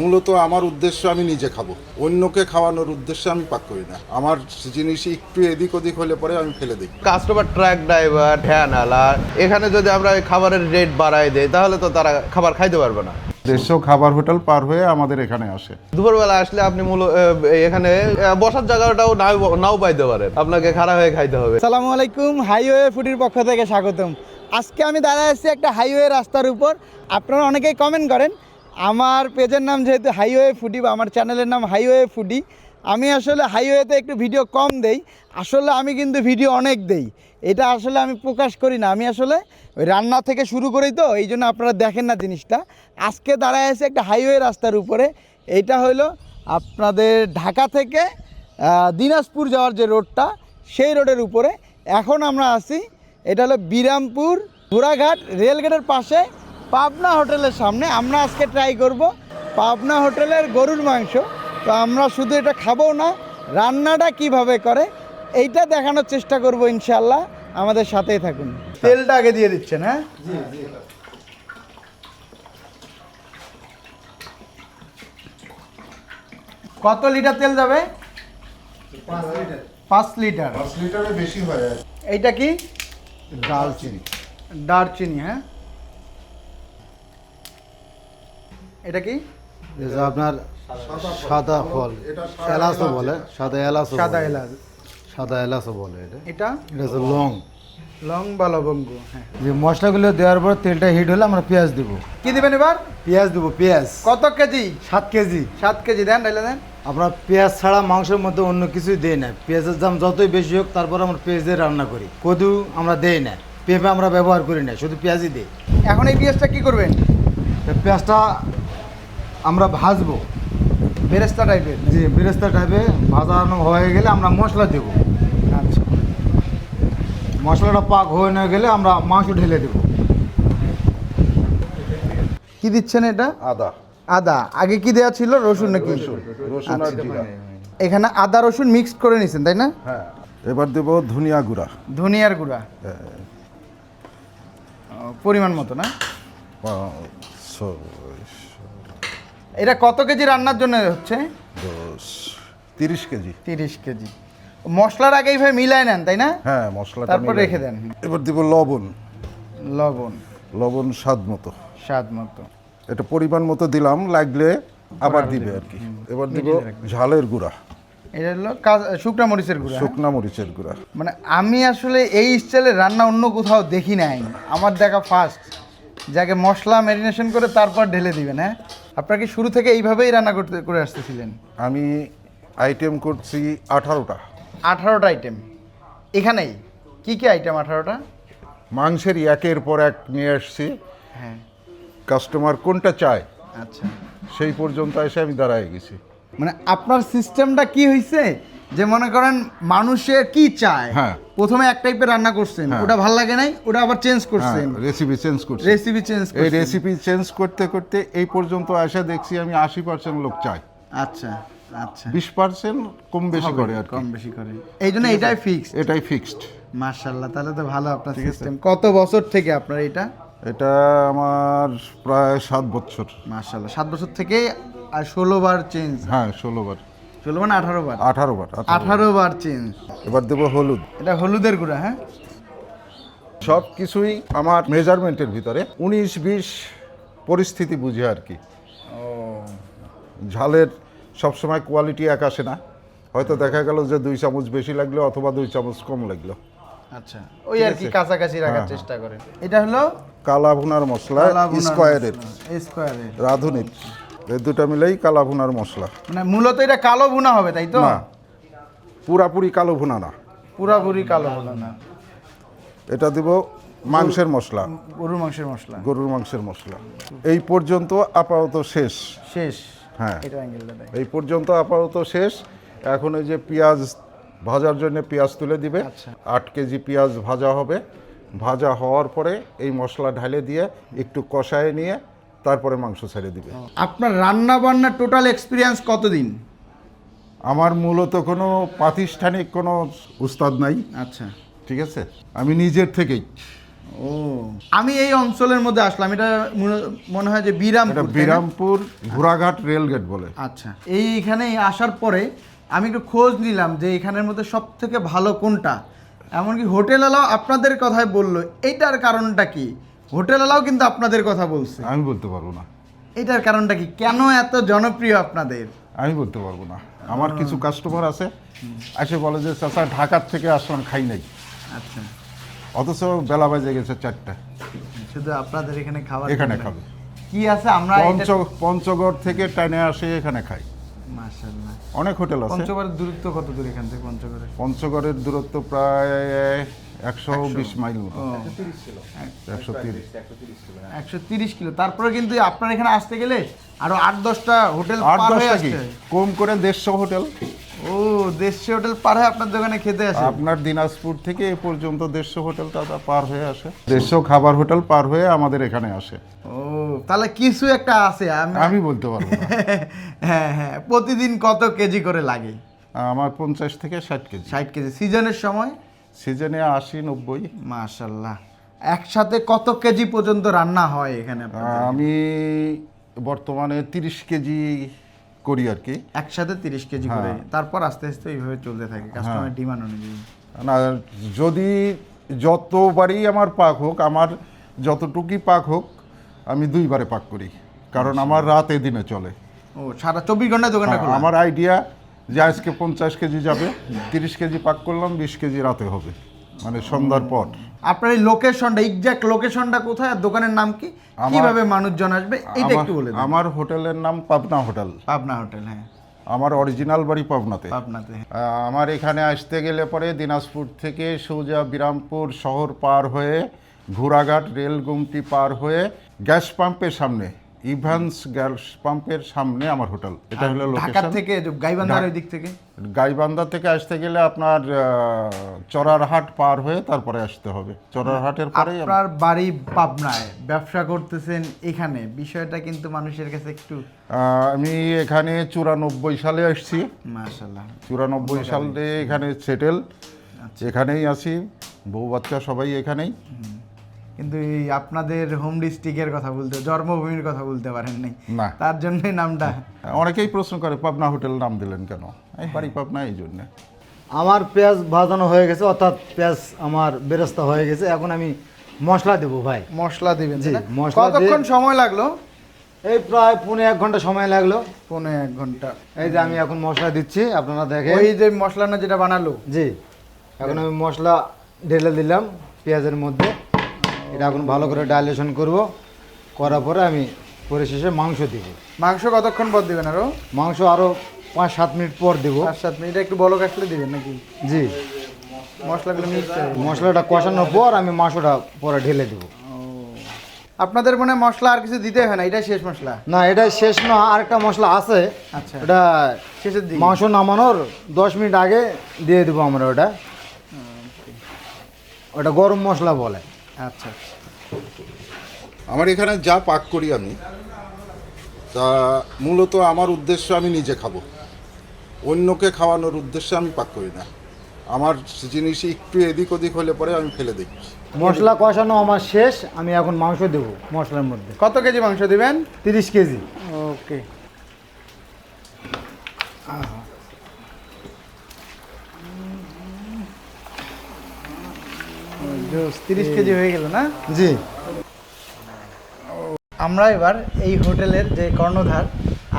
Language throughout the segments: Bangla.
মূলত আমার উদ্দেশ্য আমি নিজে খাব। অন্যকে খাওয়ানোর উদ্দেশ্যে আমি পাক করি না। আমার জিনিস একটু এদিক ওদিক হলে পরে আমি ফেলে দিই। কাস্টমার ট্রাক ড্রাইভার ভ্যান আলা এখানে যদি আমরা খাবারের রেট বাড়াই দেই তাহলে তো তারা খাবার খাইতে পারবে না। দেড়শো খাবার হোটেল পার হয়ে আমাদের এখানে আসে। দুপুরবেলা আসলে আপনি মূল এখানে বসার জায়গাটাও নাও নাও পাইতে পারেন। আপনাকে খারাপ হয়ে খাইতে হবে। সালামু আলাইকুম হাইওয়ে ফুডির পক্ষ থেকে স্বাগতম। আজকে আমি দাঁড়ায় আছি একটা হাইওয়ে রাস্তার উপর। আপনারা অনেকেই কমেন্ট করেন আমার পেজের নাম যেহেতু হাইওয়ে ফুডি বা আমার চ্যানেলের নাম হাইওয়ে ফুডি, আমি আসলে হাইওয়েতে একটু ভিডিও কম দেই। আসলে আমি কিন্তু ভিডিও অনেক দেই। এটা আসলে আমি প্রকাশ করি না। আমি আসলে ওই রান্না থেকে শুরু করি তো, এই জন্য আপনারা দেখেন না জিনিসটা। আজকে দাঁড়ায় আছে একটা হাইওয়ে রাস্তার উপরে। এইটা হলো আপনাদের ঢাকা থেকে দিনাজপুর যাওয়ার যে রোডটা, সেই রোডের উপরে। এখন আমরা আছি, এটা হলো বিরামপুর ঘোড়াঘাট রেলগেটের পাশে। পাবনা হোটেলের সামনে আমরা আজকে ট্রাই করব পাবনা হোটেলের গরুর মাংস। তো আমরা শুধু এটা খাব না রান্নাটা কীভাবে করে এইটা দেখানোর চেষ্টা করব ইনশাল্লাহ আমাদের সাথেই থাকুন। তেলটা আগে দিয়ে দিচ্ছেন হ্যাঁ? কত লিটার তেল যাবে? পাঁচ লিটার। পাঁচ বেশি হয়। এইটা কি? দালচিনি দারচিনি হ্যাঁ? এটা কি? আপনার সাদা ফল। এলাচও বলে সাদা এলাচও সাদা এলাচ। সাদা এলাচও বলে এটা। এটা? এটা হচ্ছে লং। লং বা লবঙ্গ হ্যাঁ। যে মশলাগুলো দেওয়ার পর তেলটা হিট হলে আমরা পেঁয়াজ দিব। কি দিবেন এবার? পেঁয়াজ দেবো পেঁয়াজ। কত কেজি? সাত কেজি। সাত কেজি। দেন ডাইলে দেন। আমরা পেঁয়াজ ছাড়া মাংসের মধ্যে অন্য কিছুই দেই না। পেঁয়াজের দাম যতই বেশি হোক তারপর আমরা পেঁয়াজ দিয়ে রান্না করি। কদু আমরা দেই না। পেঁপে আমরা ব্যবহার করি না শুধু পেঁয়াজই দিই। এখন এই পেঁয়াজটা কি করবেন? তো পেঁয়াজটা আমরা ভাজবো। বেরেস্তা টাইপের যে বেরেস্তা টাইপে ভাজানো হয়ে গেলে আমরা মশলা দেবো। আচ্ছা। মশলাটা পাক হয়ে না গেলে আমরা মাংস ঢেলে দেবো। কি দিচ্ছেন এটা? আদা। আদা। আগে কি দেওয়া ছিল? রসুন নাকি? রসুন আর জিরা। এখানে আদা রসুন মিক্সড করে নিছেন তাই না? হ্যাঁ। এবার দেবো ধনিয়া গুঁড়া। ধনিয়ার গুঁড়া। হ্যাঁ, পরিমাণ মতো না? এটা কত কেজি রান্নার জন্য হচ্ছে? দশ তিরিশ কেজি। তিরিশ কেজি। মশলার আগে এইভাবে মিলায় নেন তাই না? হ্যাঁ মশলাটা তারপর রেখে দেন। এবার দিব লবণ। লবণ। লবণ স্বাদ মতো। স্বাদ মতো। এটা পরিমাণ মতো দিলাম লাগলে আবার দিবে আর কি এবার দিব ঝালের গুঁড়া। এটা হলো শুকনা মরিচের গুঁড়া? শুকনা মরিচের গুঁড়া। মানে আমি আসলে এই স্টাইলের রান্না অন্য কোথাও দেখি নাই। আমার দেখা ফার্স্ট যাকে মশলা ম্যারিনেশন করে তারপর ঢেলে দিবেন হ্যাঁ? আপনারা কি শুরু থেকে এইভাবেই রান্না করতে করে আসতেছিলেন? আমি আইটেম করছি আঠারোটা। আঠারোটা আইটেম। এখানেই? কি কি আইটেম আঠারোটা? মাংসের একের পর এক নিয়ে আসছি। হ্যাঁ। কাস্টমার কোনটা চায়? আচ্ছা। সেই পর্যন্ত এসে আমি দাঁড়ায় গেছি। মানে আপনার সিস্টেমটা কি হয়েছে যে মনে করেন মানুষের কি চায়? হ্যাঁ। প্রথমে এক টাইপের রান্না করছেন। হ্যাঁ। ওটা ভালো লাগে নাই? ওটা আবার চেঞ্জ করছেন। রেসিপি চেঞ্জ করছি রেসিপি চেঞ্জ এই রেসিপি চেঞ্জ করতে করতে এই পর্যন্ত এসে দেখছি আমি আশি পার্সেন্ট লোক চাই আচ্ছা আচ্ছা। বিশ পার্সেন্ট কম বেশি করে আর কম বেশি করে। এই জন্য এটাই ফিক্স এটাই ফিক্সড মার্শাল্লাহ তাহলে তো ভালো আপনার সিস্টেম কত বছর থেকে আপনার এটা? এটা আমার প্রায় সাত বছর। মার্শাল্লাহ সাত বছর থেকে আর ষোলো বার চেঞ্জ হ্যাঁ ষোলো বার। ষোলো মানে আঠারো বার। আঠারো বার আঠারো বার। চেঞ্জ এবার দেবো হলুদ। এটা হলুদের গুঁড়া হ্যাঁ? সব কিছুই আমার মেজারমেন্টের ভিতরে। উনিশ বিশ পরিস্থিতি বুঝে আর কি। ঝালের সবসময় কোয়ালিটি এক আসে না। হয়তো দেখা গেল যে দুই চামচ বেশি লাগল অথবা দুই চামচ কম লাগল। আচ্ছা ওই আর কি কাছাকাছি রাখার চেষ্টা করেন এটা হলো কালা ভুনার মশলা স্কোয়ারের স্কোয়ারের রাঁধুনির এই দুটা মিলেই কালা ভুনার মশলা। মানে মূলত এটা কালো ভুনা হবে তাই তো? না পুরাপুরি কালো ভুনা না। পুরাপুরি কালো ভুনা না। এটা দেব মাংসের মশলা। গরুর মাংসের মশলা। গরুর মাংসের মশলা। এই পর্যন্ত আপাতত শেষ। শেষ। হ্যাঁ। এই পর্যন্ত আপাতত শেষ। এখন এই যে পেঁয়াজ ভাজার জন্য পেঁয়াজ তুলে দিবে। আচ্ছা। আট কেজি পেঁয়াজ ভাজা হবে। ভাজা হওয়ার পরে এই মশলা ঢালে দিয়ে একটু কষায় নিয়ে তারপরে মাংস ছেড়ে দিবে। আপনার রান্না বান্না টোটাল এক্সপিরিয়েন্স কতদিন? আমার মূলত কোনো প্রাতিষ্ঠানিক কোনো উস্তাদ নাই। আচ্ছা। ঠিক আছে? আমি নিজের থেকেই। ও। আমি এই অঞ্চলের মধ্যে আসলাম। এটা মনে- হয় যে বিরামপুর? বিরামপুর ঘোড়াঘাট রেলগেট বলে। আচ্ছা। এই এইখানে আসার পরে আমি একটু খোঁজ নিলাম যে এখানের মধ্যে সব থেকে ভালো কোনটা। এমনকি হোটেলওয়ালাও আপনাদের কথায় বলল এইটার কারণটা কি? হোটেলওয়ালাও কিন্তু আপনাদের কথা বলছে। আমি বলতে পারব না। এটার কারণটা কি? কেন এত জনপ্রিয় আপনাদের? আমি বলতে পারব না। আমার কিছু কাস্টমার আছে এসে বলে যে চাচা ঢাকার থেকে আসলাম খাই নাই। আচ্ছা। অথচ বেলা বাজে গেছে চারটা। শুধু আপনাদের এখানে খাবার এখানে খাবে। কি আছে? আমরা পঞ্চ পঞ্চগড় থেকে টাইনে আসে এখানে খাই মাশাআল্লাহ। অনেক হোটেল আছে। পঞ্চগড়ের দূরত্ব কত দূর এখান থেকে পঞ্চগড়ে পঞ্চগড়ের দূরত্ব প্রায় একশো বিশ মাইল মতো। একশো তিরিশ। একশো তিরিশ কিলো। তারপরে কিন্তু আপনার এখানে আসতে গেলে আরও আট দশটা হোটেল আট দশটা কি? কম করে দেড়শো হোটেল। ও দেশি হোটেল পার হয়ে আপনার দোকানে খেতে আসে। আপনার দিনাজপুর থেকে এ পর্যন্ত দেড়শো হোটেলটা তা পার হয়ে আসে। দেড়শো খাবার হোটেল পার হয়ে আমাদের এখানে আসে। ও তাহলে কিছু একটা আছে। আমি আমি বলতে পারব হ্যাঁ হ্যাঁ। প্রতিদিন কত কেজি করে লাগে? আমার পঞ্চাশ থেকে ষাট কেজি। ষাট কেজি। সিজনের সময়? সিজনে আশি নব্বই। মাশাল্লাহ। একসাথে কত কেজি পর্যন্ত রান্না হয় এখানে আমি বর্তমানে তিরিশ কেজি করি আর কি। একসাথে তিরিশ কেজি করে। তারপর আস্তে আস্তে এইভাবে চলতে থাকে কাস্টমার ডিমান্ড অনুযায়ী। না যদি যতবারই আমার পাক হোক আমার যতটুকুই পাক হোক আমি দুইবারে পাক করি। কারণ আমার রাতে দিনে চলে। ও সারা চব্বিশ ঘণ্টা দোকানটা হ্যাঁ, আমার আইডিয়া যে আজকে পঞ্চাশ কেজি যাবে তিরিশ কেজি পাক করলাম বিশ কেজি রাতে হবে। মানে সন্ধ্যার পর। আপনার এই লোকেশনটা এক্সাক্ট লোকেশনটা কোথায় আর দোকানের নাম কি? কীভাবে মানুষজন আসবে? আমার- একটু বলে দিন। আমার হোটেলের নাম পাবনা হোটেল। পাবনা হোটেল হ্যাঁ। আমার অরিজিনাল বাড়ি পাবনাতে। পাবনাতে আহ, আমার এখানে আসতে গেলে পরে দিনাজপুর থেকে সোজা বিরামপুর শহর পার হয়ে ঘোড়াঘাট রেল গুমটি পার হয়ে গ্যাস পাম্পের সামনে ইভান্স গ্যাস পাম্পের সামনে আমার হোটেল। এটা হলো ঢাকা লোকেশন থেকে গাইবান্ধার ওই দিক থেকে? গাইবান্ধা থেকে আসতে গেলে আপনার চরারহাট পার হয়ে তারপরে আসতে হবে। চরারহাটের পরেই আপনার বাড়ি পাবনায়। ব্যবসা করতেছেন এখানে। বিষয়টা কিন্তু মানুষের কাছে একটু আমি এখানে চুরানব্বই সালে আসছি। মাশাল্লাহ চুরানব্বই সালে এখানে সেটেল এখানেই আছি। বউ বাচ্চা সবাই এখানেই। কিন্তু এই আপনাদের হোম ডিস্ট্রিক্টের কথা বলতে জন্মভূমির কথা বলতে পারেন নাই। না। তার জন্যই নামটা। অনেকেই প্রশ্ন করে পাবনা হোটেল নাম দিলেন কেন? এই বাড়ি পাবনা এই জন্য। আমার পেঁয়াজ ভাজানো হয়ে গেছে অর্থাৎ পেঁয়াজ আমার বেরেস্তা হয়ে গেছে এখন আমি মশলা দেবো ভাই। মশলা দিবেন জি, মশলা কতক্ষণ সময় লাগল? এই প্রায় পৌনে এক ঘণ্টা সময় লাগল। পৌনে এক ঘণ্টা। এই যে আমি এখন মশলা দিচ্ছি আপনারা দেখেন। ওই যে মশলা না যেটা বানালো? জি এখন আমি মশলা ঢেলে দিলাম পেঁয়াজের মধ্যে। এটা এখন ভালো করে ডাইলেশন করব করার পরে আমি পরিশেষে মাংস দিব। মাংস কতক্ষণ পর দিবেন আরও? মাংস আরও পাঁচ সাত মিনিট পর দেব। পাঁচ সাত মিনিট একটু বড় কাটলে দিবেন নাকি? জি। মশলাগুলো মশলাটা কষানোর পর আমি মাংসটা পরে ঢেলে দেবো। আপনাদের মনে মশলা আর কিছু দিতে হয় না এটাই শেষ মশলা? না এটা শেষ না আরেকটা মশলা আছে। আচ্ছা। এটা শেষের দিকে। মাংস নামানোর দশ মিনিট আগে দিয়ে দেবো আমরা ওটা। ওটা গরম মশলা বলে। আচ্ছা। আচ্ছা আমার এখানে যা পাক করি আমি তা মূলত আমার উদ্দেশ্য আমি নিজে খাব। অন্যকে খাওয়ানোর উদ্দেশ্যে আমি পাক করি না। আমার জিনিস একটু এদিক ওদিক হলে পরে আমি ফেলে দিই। মশলা কষানো আমার শেষ আমি এখন মাংস দেবো মশলার মধ্যে। কত কেজি মাংস দেবেন? তিরিশ কেজি। ওকে। তিরিশ কেজি হয়ে গেল না? জি। আমরা এবার এই হোটেলের যে কর্ণধার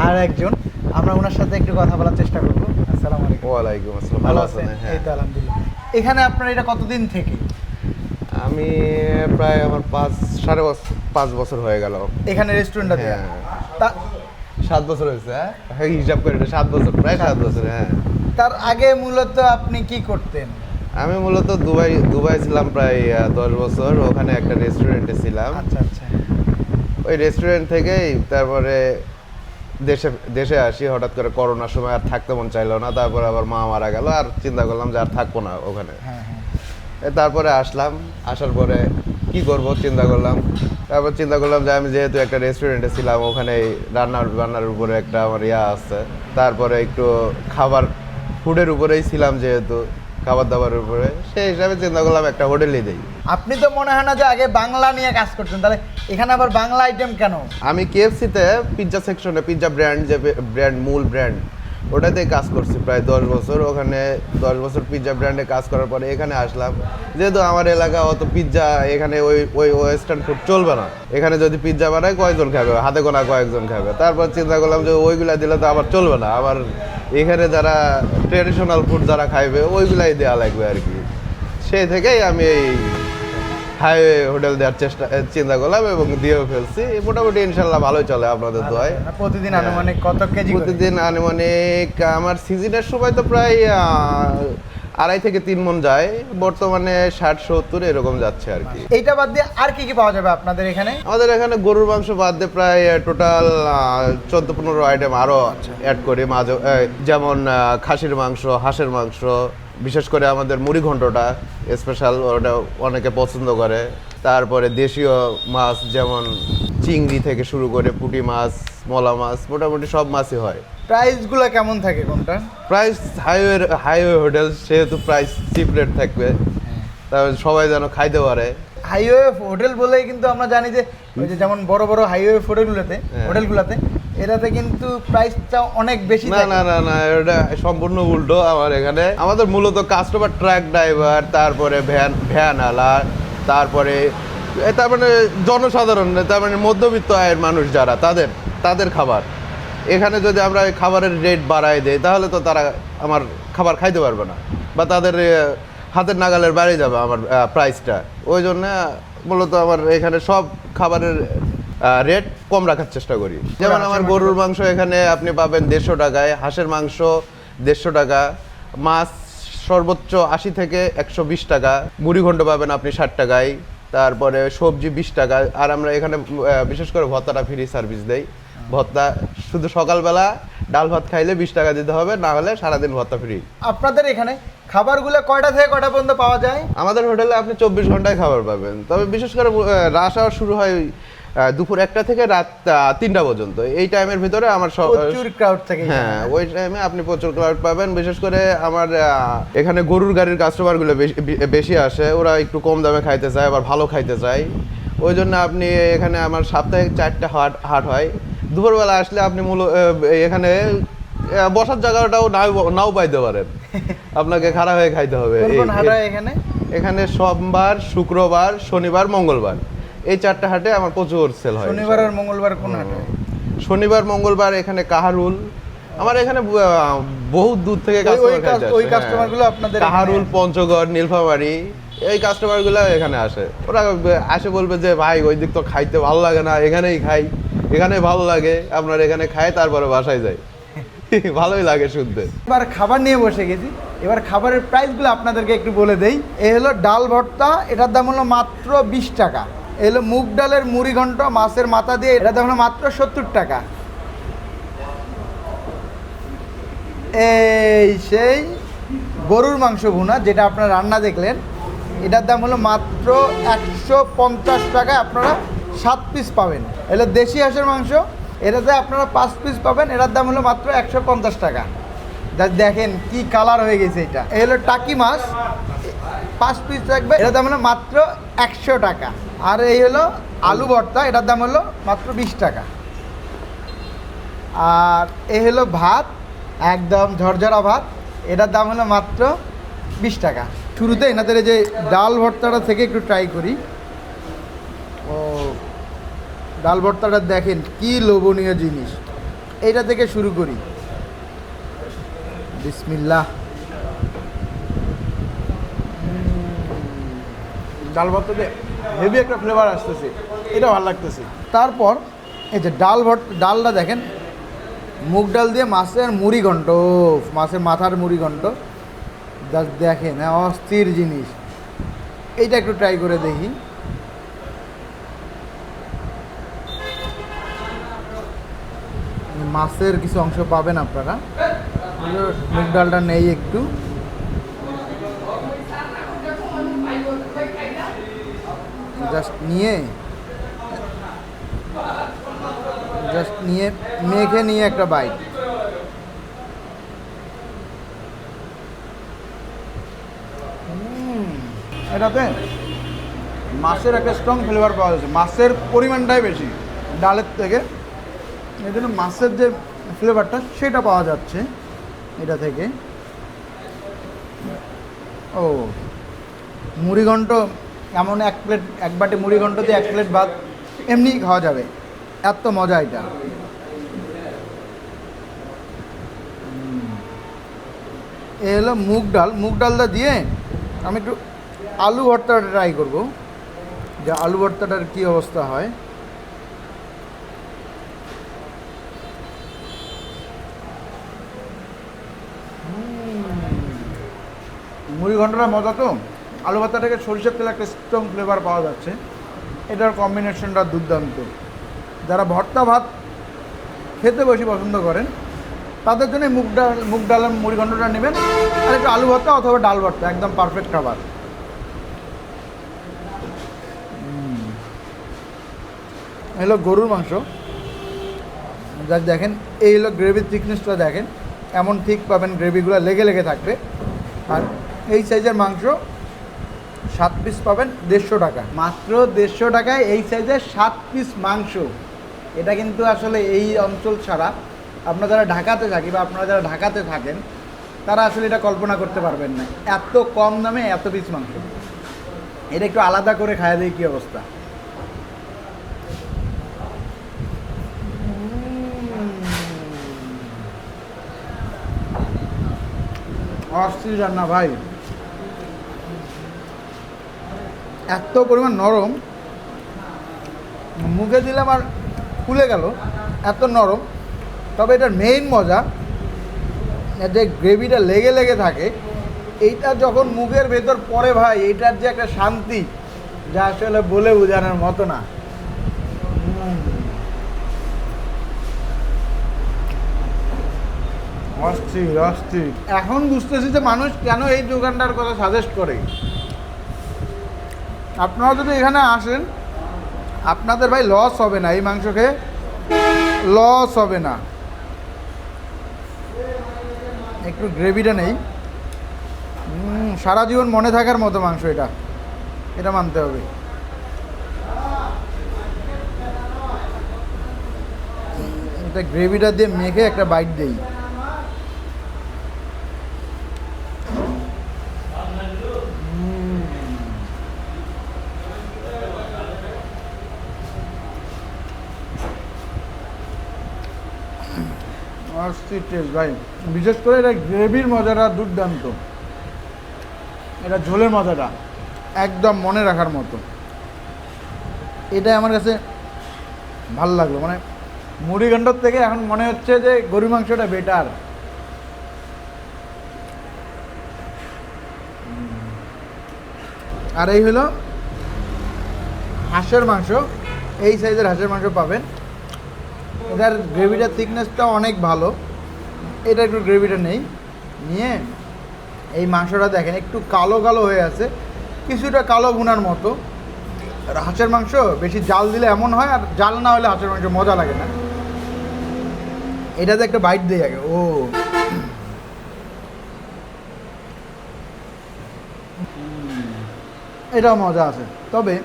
আর একজন আমরা ওনার সাথে একটু কথা বলার চেষ্টা করব। আসসালামু আলাইকুম। ওয়ালাইকুম আসসালাম ভালো আছেন? হ্যাঁ। এই তো আলহামদুলিল্লাহ। এখানে আপনার এটা কতদিন থেকে? আমি প্রায় আমার পাঁচ সাড়ে বছর পাঁচ বছর হয়ে গেল। এখানে রেস্টুরেন্টটা হ্যাঁ। তা সাত বছর হয়েছে হ্যাঁ হ্যাঁ, হিসাব করে এটা সাত বছর প্রায় সাত বছর হ্যাঁ। তার আগে মূলত আপনি কি করতেন? আমি মূলত দুবাই দুবাই ছিলাম প্রায় দশ বছর। ওখানে একটা রেস্টুরেন্টে ছিলাম। আচ্ছা আচ্ছা। ওই রেস্টুরেন্ট থেকেই তারপরে দেশে দেশে আসি। হঠাৎ করে করোনার সময় আর থাকতে মন চাইলো না। তারপর আবার মা মারা গেল। আর চিন্তা করলাম যে আর থাকব না ওখানে। হ্যাঁ হ্যাঁ। তারপরে আসলাম। আসার পরে কি করব চিন্তা করলাম। তারপর চিন্তা করলাম যে আমি যেহেতু একটা রেস্টুরেন্টে ছিলাম ওখানে রান্নার বান্নার উপরে একটা আমার ইয়া আছে। তারপরে একটু খাবার ফুডের উপরেই ছিলাম যেহেতু। খাবার দাবারের উপরে সেই হিসাবে চিন্তা করলাম একটা হোটেলই দিই। আপনি তো মনে হয় না যে আগে বাংলা নিয়ে কাজ করতেন তাহলে এখানে আবার বাংলা আইটেম কেন? আমি কেএফসিতে পিৎজা সেকশনে পিৎজা ব্র্যান্ড যে ব্র্যান্ড মূল ব্র্যান্ড ওটাতে কাজ করছি প্রায় দশ বছর। ওখানে দশ বছর পিৎজা ব্র্যান্ডে কাজ করার পরে এখানে আসলাম। যেহেতু আমার এলাকা অত পিৎজা এখানে ওই ওই ওয়েস্টার্ন ফুড চলবে না। এখানে যদি পিৎজা বানায় কয়েকজন খাবে হাতে গোনা কয়েকজন খাবে। তারপর চিন্তা করলাম যে ওইগুলা দিলে তো আবার চলবে না। আবার এখানে যারা ট্রেডিশনাল ফুড যারা খাইবে ওইগুলাই দেওয়া লাগবে আর কি। সেই থেকেই আমি এই হাইওয়ে হোটেল দেওয়ার চেষ্টা চিন্তা করলাম এবং দিয়েও ফেলছি। মোটামুটি ইনশাল্লাহ ভালোই চলে আপনাদের দোয়ায়। প্রতিদিন। আনুমানিক কত কেজি প্রতিদিন আনুমানিক আমার সিজনের সময় তো প্রায় আড়াই থেকে তিন মন যায় বর্তমানে ষাট সত্তর এরকম যাচ্ছে আর কি। এইটা বাদ দিয়ে আর কি কি পাওয়া যাবে আপনাদের এখানে? আমাদের এখানে গরুর মাংস বাদ দিয়ে প্রায় টোটাল চোদ্দ পনেরো আইটেম আরও অ্যাড করি। মাঝে যেমন খাসির মাংস হাঁসের মাংস বিশেষ করে আমাদের মুড়ি ঘন্টটা স্পেশাল ওটা অনেকে পছন্দ করে। তারপরে দেশীয় মাছ যেমন চিংড়ি থেকে শুরু করে পুঁটি মাছ মলা মাছ মোটামুটি সব মাছই হয়। প্রাইসগুলো কেমন থাকে কোনটা প্রাইস হাইওয়ে হাইওয়ে হোটেল সেহেতু প্রাইস চিপ রেট থাকবে। তারপরে সবাই যেন খাইতে পারে। হাইওয়ে হোটেল বলেই কিন্তু আমরা জানি যে ওই যে যেমন বড় বড় হাইওয়ে হোটেলগুলোতে হ্যাঁ। হোটেলগুলোতে এটাতে কিন্তু প্রাইসটা অনেক বেশি না না না না এটা সম্পূর্ণ উল্টো আমার এখানে। আমাদের মূলত কাস্টমার ট্রাক ড্রাইভার তারপরে ভ্যান ভ্যান আলা তারপরে তার মানে জনসাধারণ তার মানে মধ্যবিত্ত আয়ের মানুষ যারা তাদের তাদের খাবার। এখানে যদি আমরা খাবারের রেট বাড়াই দেই তাহলে তো তারা আমার খাবার খাইতে পারবে না। বা তাদের হাতের নাগালের বাইরে যাবে আমার প্রাইসটা ওই জন্য মূলত আমার এখানে সব খাবারের রেট কম রাখার চেষ্টা করি। যেমন আমার গরুর মাংস এখানে আপনি পাবেন দেড়শো টাকায় হাঁসের মাংস দেড়শো টাকা মাছ সর্বোচ্চ আশি থেকে একশো বিশ টাকা মুড়ি ঘন্ট পাবেন আপনি ষাট টাকায় তারপরে সবজি বিশ টাকা আর আমরা এখানে বিশেষ করে ভত্তাটা ফ্রি সার্ভিস দেই। ভত্তা শুধু সকালবেলা ডাল ভাত খাইলে বিশ টাকা দিতে হবে না হলে সারাদিন ভত্তা ফ্রি আপনাদের এখানে খাবারগুলো কয়টা থেকে কয়টা পর্যন্ত পাওয়া যায়? আমাদের হোটেলে আপনি চব্বিশ ঘন্টায় খাবার পাবেন। তবে বিশেষ করে রাশ শুরু হয় দুপুর একটা থেকে রাত তিনটা পর্যন্ত। এই টাইমের ভিতরে আমার সব প্রচুর ক্রাউড থাকে হ্যাঁ ওই টাইমে আপনি প্রচুর ক্লাউড পাবেন। বিশেষ করে আমার এখানে গরুর গাড়ির কাস্টমারগুলো বেশি বেশি আসে। ওরা একটু কম দামে খাইতে চায় আবার ভালো খাইতে চায়। ওই জন্য আপনি এখানে আমার সাপ্তাহিক চারটা হাট হাট হয়। দুপুরবেলা আসলে আপনি মূল এখানে বসার জায়গাটাও নাও নাও পাইতে পারেন। আপনাকে খাড়া হয়ে খাইতে হবে। এখানে সোমবার শুক্রবার শনিবার মঙ্গলবার। এই চারটা হাটে আমার প্রচুর সেল হয়। শনিবার আর মঙ্গলবার কোন হাট? শনিবার মঙ্গলবার এখানে কাহারুল। আমার এখানে আহ, বহু দূর থেকে ওই- কাস্টমার ওই কাস- ওই customer গুলো আপনাদের কাহারুল পঞ্চগড় নীলফামারি এই কাস্টমারগুলো এখানে আসে। ওরা আসে বলবে যে ভাই ওই দিক তো খাইতে ভালো লাগে না এখানেই খাই। এখানে ভালো লাগে আপনার এখানে খায় তারপরে বাসায় যাই ভালোই লাগে শুনতে। এবার খাবার নিয়ে বসে গেছি। এবার খাবারের প্রাইসগুলো আপনাদেরকে একটু বলে দেই। এ হলো ডাল ভর্তা এটার দাম হলো মাত্র বিশ টাকা। এ হলো মুগ ডালের মুড়ি ঘন্ট, মাছের মাথা দিয়ে দাম হলো মাত্র সত্তর টাকা। এই সেই গরুর মাংস ভুনা, যেটা আপনারা রান্না দেখলেন, এটার দাম হলো মাত্র একশো পঞ্চাশ টাকায় আপনারা সাত পিস পাবেন। এলো দেশি হাঁসের মাংস এটাতে আপনারা পাঁচ পিস পাবেন, এটার দাম হলো মাত্র একশো পঞ্চাশ টাকা। দেখেন কি কালার হয়ে গেছে এটা। এই হলো টাকি মাছ, পাঁচ পিস থাকবে এটার দাম হলো মাত্র একশো টাকা। আর এই হলো আলু ভর্তা, এটার দাম হলো মাত্র বিশ টাকা। আর এ হলো ভাত, একদম ঝরঝরা ভাত, এটার দাম হলো মাত্র বিশ টাকা। শুরুতে এনাদের এই যে ডাল ভর্তাটা থেকে একটু ট্রাই করি। ও, ডাল ভর্তাটা দেখেন কি লোভনীয় জিনিস। এটা থেকে শুরু করি। বিসমিল্লাহ। ডাল ভাতটাতে হেভি একটা ফ্লেভার আসতেছে। এটা ভালো লাগতেছে। তারপর এই যে ডাল ভট ডালটা দেখেন মুগ ডাল দিয়ে মাছের মুড়ি উফ, মাছের মাথার মুড়ি ঘন্ট। জাস্ট দেখেন হ্যাঁ, অস্থির জিনিস। এইটা একটু ট্রাই করে দেখি। মাছের কিছু অংশ পাবেন আপনারা। মুগ ডালটা নেই একটু। জাস্ট নিয়ে জাস্ট নিয়ে মেঘে নিয়ে একটা বাইক এটাতে মাছের একটা স্ট্রং ফ্লেভার পাওয়া যাচ্ছে। মাছের পরিমাণটাই বেশি, ডালের থেকে। এই জন্য মাছের যে ফ্লেভারটা সেটা পাওয়া যাচ্ছে এটা থেকে। ও, মুড়িঘণ্ট এমন এক প্লেট এক বাটি মুড়িঘণ্ট দিয়ে এক প্লেট ভাত এমনিই খাওয়া যাবে। এত মজা এটা। এ হলো মুগ ডাল। মুগ ডালটা দিয়ে আমি একটু আলু ভর্তাটা ট্রাই করব। যে আলু ভর্তাটার কী অবস্থা হয়। মুড়ি ঘণ্টার মজা তো? আলু ভর্তা থেকে সরিষার তেলে একটা স্ট্রং ফ্লেভার পাওয়া যাচ্ছে। এটার কম্বিনেশনটা দুর্দান্ত। যারা ভর্তা ভাত খেতে বেশি পছন্দ করেন, তাদের জন্য মুগ ডাল, মুগ ডালের মুড়ি ঘন্টটা নেবেন। আর একটু আলু ভর্তা অথবা ডাল ভর্তা, একদম পারফেক্ট খাবার। হলো গরুর মাংস। যা দেখেন, এই হলো গ্রেভির থিকনেসটা দেখেন। এমন ঠিক পাবেন গ্রেভিগুলো লেগে লেগে থাকবে। আর এই সাইজের মাংস সাত পিস পাবেন, দেড়শো টাকা। মাত্র দেড়শো টাকায় এই সাইজের সাত পিস মাংস। এটা কিন্তু আসলে এই অঞ্চল ছাড়া আপনারা যারা ঢাকাতে থাকি বা আপনারা যারা ঢাকাতে থাকেন, তারা আসলে এটা কল্পনা করতে পারবেন না। এত কম দামে এত পিস মাংস। এটা একটু আলাদা করে খাওয়া দিয়ে কী অবস্থা। অস্থির রান্না ভাই। এত পরিমাণ নরম মুখে দিলাম আর খুলে গেল এত নরম। তবে এটার মেইন মজা যে গ্রেভিটা লেগে লেগে থাকে। এইটা যখন মুখের ভেতর পড়ে ভাই এইটার যে একটা শান্তি যা আসলে বলে বোঝানোর মতো না। অস্থির অস্থির। এখন বুঝতেছি যে মানুষ কেন এই দোকানটার কথা সাজেস্ট করে। আপনারা যদি এখানে আসেন, আপনাদের ভাই লস হবে না, এই মাংস খেয়ে লস হবে না। একটু গ্রেভিটা নেই। সারা জীবন মনে থাকার মতো মাংস এটা। এটা মানতে হবে। এটা গ্রেভিটা দিয়ে মেখে একটা বাইট দেই। অস্থির টেস্ট, ভাই। বিশেষ করে এটা গ্রেভির মজাটা দুর্দান্ত। এটা ঝোলের মজাটা, একদম মনে রাখার মতো। এটাই আমার কাছে ভালো লাগল। মানে মুড়ি থেকে এখন মনে হচ্ছে যে গরু মাংসটা বেটার আর এই হলো হাঁসের মাংস। এই সাইজের হাঁসের মাংস পাবেন। এটার গ্রেভিটার থিকনেসটা অনেক ভালো। এটা একটু গ্রেভিটা নেই। নিয়ে এই মাংসটা দেখেন, একটু কালো কালো হয়ে আছে। কিছুটা কালো ভুনার মতো। আর হাঁসের মাংস, বেশি জাল দিলে এমন হয়, আর জাল না হলে হাঁসের মাংস মজা লাগে না। এটাতে একটা বাইট দেই আগে, ও। এটাও মজা আছে। তবে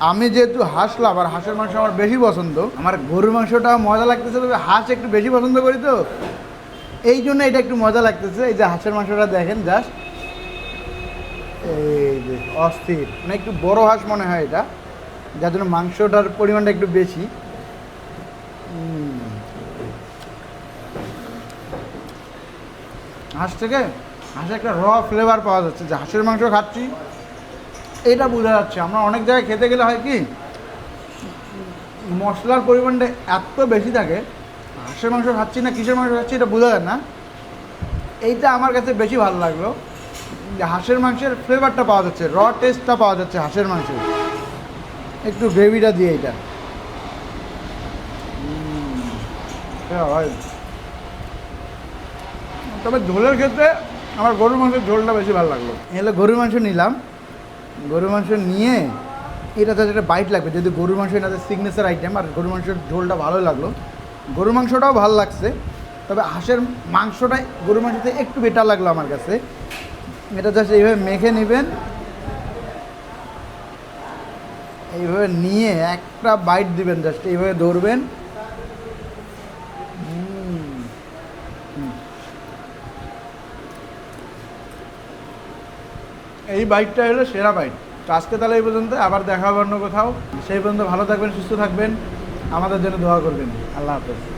আমি যেহেতু হাঁস লাভার হাঁসের মাংস আমার বেশি পছন্দ, আমার গরুর মাংসটা মজা লাগতেছে তবে হাঁস একটু বেশি পছন্দ করি তো। এই জন্য এটা একটু মজা লাগতেছে। এই যে হাঁসের মাংসটা দেখেন জাস্ট এই যে অস্থির মানে একটু বড় হাঁস মনে হয় এটা, যার জন্য মাংসটার পরিমাণটা একটু বেশি। হাঁস থেকে, হাঁসে একটা র ফ্লেভার পাওয়া যাচ্ছে। যে হাঁসের মাংস খাচ্ছি এটা বোঝা যাচ্ছে। আমরা অনেক জায়গায় খেতে গেলে হয় কি মশলার পরিমাণটা এত বেশি থাকে হাঁসের মাংস খাচ্ছি না কিসের মাংস খাচ্ছি এটা বোঝা যায় না। এইটা আমার কাছে বেশি ভালো লাগল যে হাঁসের মাংসের ফ্লেভারটা পাওয়া যাচ্ছে র টেস্টটা পাওয়া যাচ্ছে হাঁসের মাংসের। একটু গ্রেভিটা দিয়ে এটা। হ্যাঁ, হয়। তবে ঝোলের ক্ষেত্রে আমার গরুর মাংসের ঝোলটা বেশি ভালো লাগল। এগুলো গরুর মাংস নিলাম। গরুর মাংস নিয়ে এটাতে একটা বাইট লাগবে। যদি গরুর মাংস এটাতে সিগনেচার আইটেম আর গরুর মাংসের ঝোলটা ভালো লাগল। গরুর মাংসটাও ভালো লাগছে, তবে হাঁসের মাংসটাই গরুর মাংসতে একটু বেটার লাগল আমার কাছে। এটা জাস্ট এইভাবে মেখে নেবেন। এইভাবে নিয়ে একটা বাইট দিবেন জাস্ট এইভাবে ধরবেন। এই বাইকটা হলো সেরা বাইক। তো আজকে তাহলে এই পর্যন্ত, আবার দেখা হবে অন্য কোথাও। সেই পর্যন্ত ভালো থাকবেন, সুস্থ থাকবেন। আমাদের জন্য দোয়া করবেন। আল্লাহ হাফেজ।